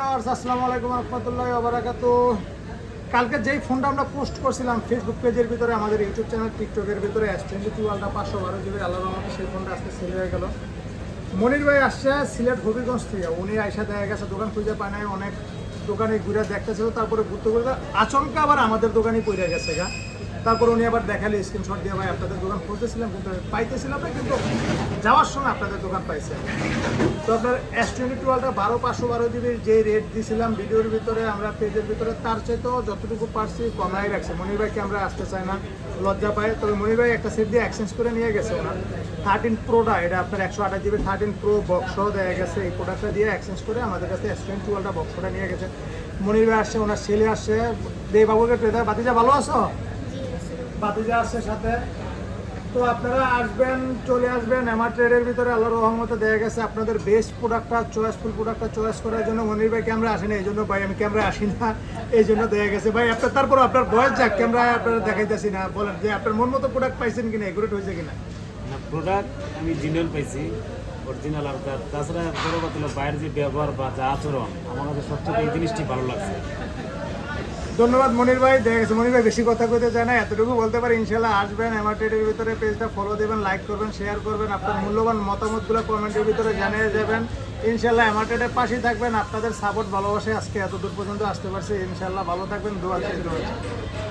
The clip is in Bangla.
ভিউয়ার্স, আসসালামু আলাইকুম রহমতুল্লাহ ওবারাকাত কালকে যেই ফোনটা আমরা পোস্ট করছিলাম ফেসবুক পেজের ভিতরে, আমাদের ইউটিউব চ্যানেল টিকটকের ভিতরে এস টোয়েন্টি টু আলটা পাঁচশো বারো জিবি আল্লাহ রহমতে সেই ফোনটা আজকে সেল হয়ে গেল। মনির ভাই আসছে সিলেট হবিগঞ্জ থেকে। উনি আইসা দেখা গেছে, দোকান খুঁজে পায় নাই, অনেক দোকানে ঘুরে দেখতেছিল, তারপরে ঘুরতে ঘুরতে আচমকা আবার আমাদের দোকানেই পড়ে গেছে গা। তারপর উনি আবার দেখালে স্ক্রিনশট দিয়ে, ভাই, আপনাদের দোকান খুঁজতেছিলাম কিন্তু পাইতেছিলাম না, কিন্তু যাওয়ার সময় আপনাদের দোকান পাইছে। তো আপনার এস টোয়েন্টি টুয়েলভটা বারো পাঁচশো বারো জিবির যে রেট দিয়েছিলাম ভিডিওর ভিতরে, আমরা পেজের ভিতরে, তার চাইতেও যতটুকু পারছি কমাই রাখছি। মনির ভাইকে আমরা আসতে চাই না, লজ্জা পাই তবে মনির ভাই একটা সেট দিয়ে এক্সচেঞ্জ করে নিয়ে গেছে ওনার। থার্টিন প্রোটা এটা আপনার একশো আঠাশ জিবি থার্টিন প্রো বক্সও দেওয়া গেছে। এই প্রোডাক্টটা দিয়ে এক্সচেঞ্জ করে আমাদের কাছে এস টোয়েন্টি টুয়েলভটা বক্সটা নিয়ে গেছে। মনির ভাই আসছে, ওনার ছেলে আসছে। দেব বাবুকে বাতিজা ভালো আছো? বাতিজা আসছে সাথে। তো আপনারা আসবেন, চলে আসবেন। আমার ট্রেডের ভিতরে আল্লাহর রহমতে দেয়া গেছে, আপনাদের বেস্ট প্রোডাক্টটা চয়েসফুল প্রোডাক্টটা চয়েস করার জন্য মনির ভাই ক্যামেরা আসেনি, এই জন্য ভাই আমি ক্যামেরা আসি না। এই জন্য দেয়া গেছে, ভাই আপনার তারপর আপনার বয়স যাক ক্যামেরা আপনারা দেখাইতেছি না। বলেন যে আপনার মন মতো প্রোডাক্ট পাইছেন কিনা এগুরেট হয়েছে কিনা? প্রোডাক্ট আমি জিনিয়াল পাইছি অরিজিনাল আর তাছাড়া বড় কথা বাইরের যে ব্যবহার বা যা আচরণ, আমার কাছে সবচেয়ে এই জিনিসটি ভালো লাগছে। ধন্যবাদ মনির ভাই দেখা গেছে মনির ভাই বেশি কথা কইতে চায় না এতটুকু বলতে পারি ইনশাল্লাহ আসবেন আমার ট্রেডের ভিতরে পেজটা ফলো দেবেন লাইক করবেন শেয়ার করবেন আপনার মূল্যবান মতামতগুলো কমেন্টের ভিতরে জানিয়ে যাবেন ইনশাল্লাহ আমার ট্রেডের পাশেই থাকবেন আপনাদের সাপোর্ট ভালোবাসে আজকে এত দূর পর্যন্ত আসতে পারছে ইনশাল্লাহ ভালো থাকবেন দোয়া চাই।